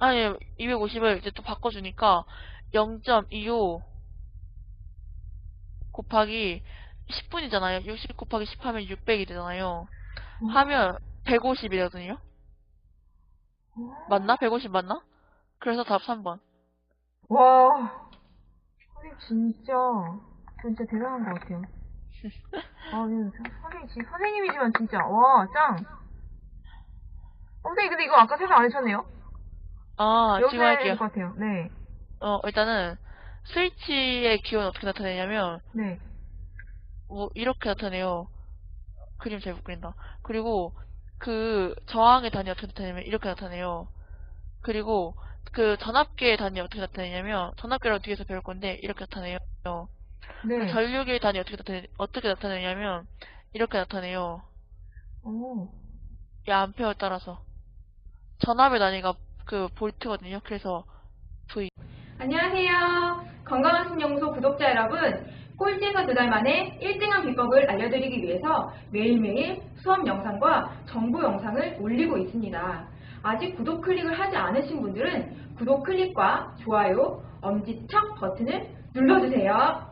아니 250을 이제 또 바꿔주니까 0.25 곱하기 10분이잖아요. 60 곱하기 10 하면 600이 되잖아요. 하면 150이거든요. 맞나? 150 맞나? 그래서 답 3번. 와, 선생님 진짜, 진짜 대단한 것 같아요. 아, 네, 선생님, 진- 선생님이지만 진짜, 와, 짱. 어, 선생님, 근데 이거 아까 생각 안 해주셨네요? 아, 지금 할게요. 것 같아요. 네, 어, 일단은 스위치의 기호는 어떻게 나타내냐면 네. 뭐 이렇게 나타내요. 그림 잘 못 그린다. 그리고 그 저항의 단위 어떻게 나타내냐면 이렇게 나타내요. 그리고 그 전압계의 단위 어떻게 나타내냐면 전압계를 뒤에서 배울 건데 이렇게 나타내요. 네. 그 전류계의 단위 어떻게 나타내 어떻게 나타내냐면 이렇게 나타내요. 오, 이 암페어 따라서 전압의 단위가 그 볼트거든요. 그래서 V 안녕하세요. 건강한 신연구소 구독자 여러분. 꼴찌에서 두 달 만에 1등한 비법을 알려드리기 위해서 매일매일 수업 영상과 정보 영상을 올리고 있습니다. 아직 구독 클릭을 하지 않으신 분들은 구독 클릭과 좋아요, 엄지척 버튼을 눌러주세요.